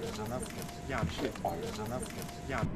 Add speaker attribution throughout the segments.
Speaker 1: ayrıca nasıl?
Speaker 2: Yani şey ayrıca nasıl? Yani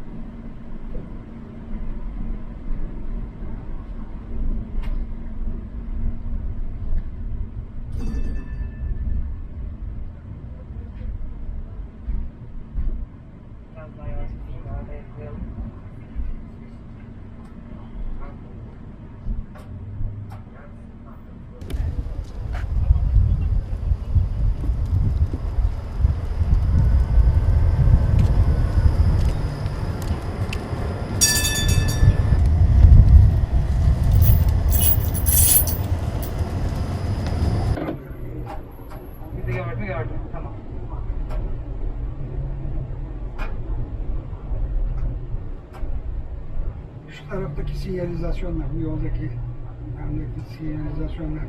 Speaker 2: Bizi gördü gördü. Tamam.
Speaker 3: Şu taraftaki sinyalizasyonlar, bu yoldaki yandaki sinyalizasyonlar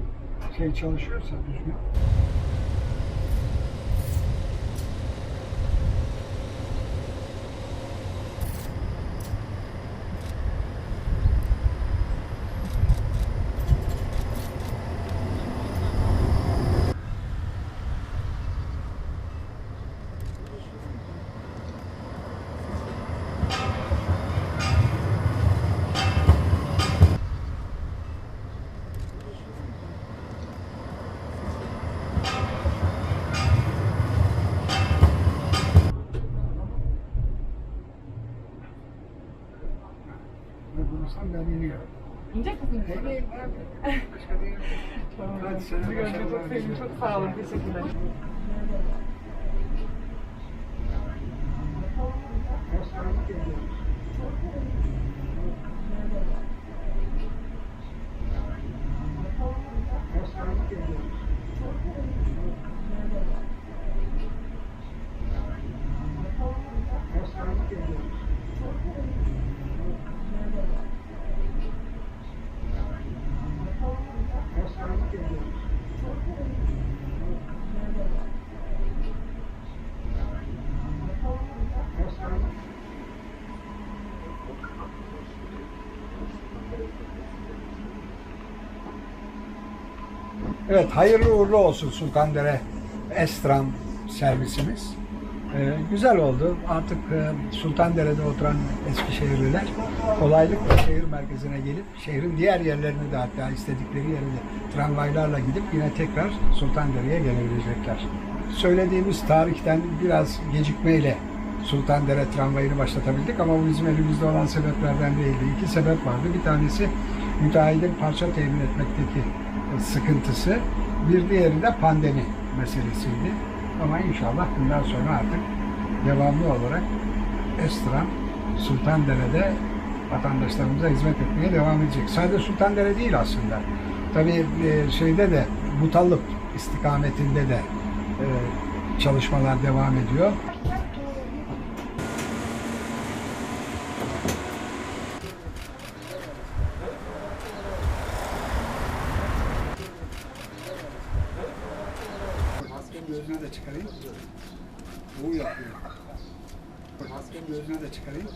Speaker 3: şey çalışıyorsa düzgün. Ve bulursam ben iniyorum.
Speaker 2: İnecek misiniz?
Speaker 3: Deneyim abi. Başka değil.
Speaker 2: Tamam.
Speaker 3: Hadi
Speaker 2: Sizi
Speaker 3: sana
Speaker 2: görmeyi çok
Speaker 3: başarılar
Speaker 2: sevindim. Çok sağ olun. Teşekkürler.
Speaker 3: Thank you. Evet, hayırlı uğurlu olsun Sultandere Estram servisimiz. Ee, güzel oldu. Artık e, Sultandere'de oturan Eskişehirliler kolaylıkla şehir merkezine gelip şehrin diğer yerlerini de hatta istedikleri yere de tramvaylarla gidip yine tekrar Sultandere'ye gelebilecekler. Söylediğimiz tarihten biraz gecikmeyle Sultandere tramvayını başlatabildik ama bu bizim elimizde olan sebeplerden değildi. İki sebep vardı. Bir tanesi müteahhidin parça temin etmekteki sıkıntısı. Bir diğeri de pandemi meselesiydi. Ama inşallah bundan sonra artık devamlı olarak Estram Sultandere'de vatandaşlarımıza hizmet etmeye devam edecek. Sadece Sultandere değil aslında. Tabii e, şeyde de Mutallıp istikametinde de e, çalışmalar devam ediyor. Gözüne de çıkarayım. Bu yapıyor. Maskenin gözüne de çıkarayım.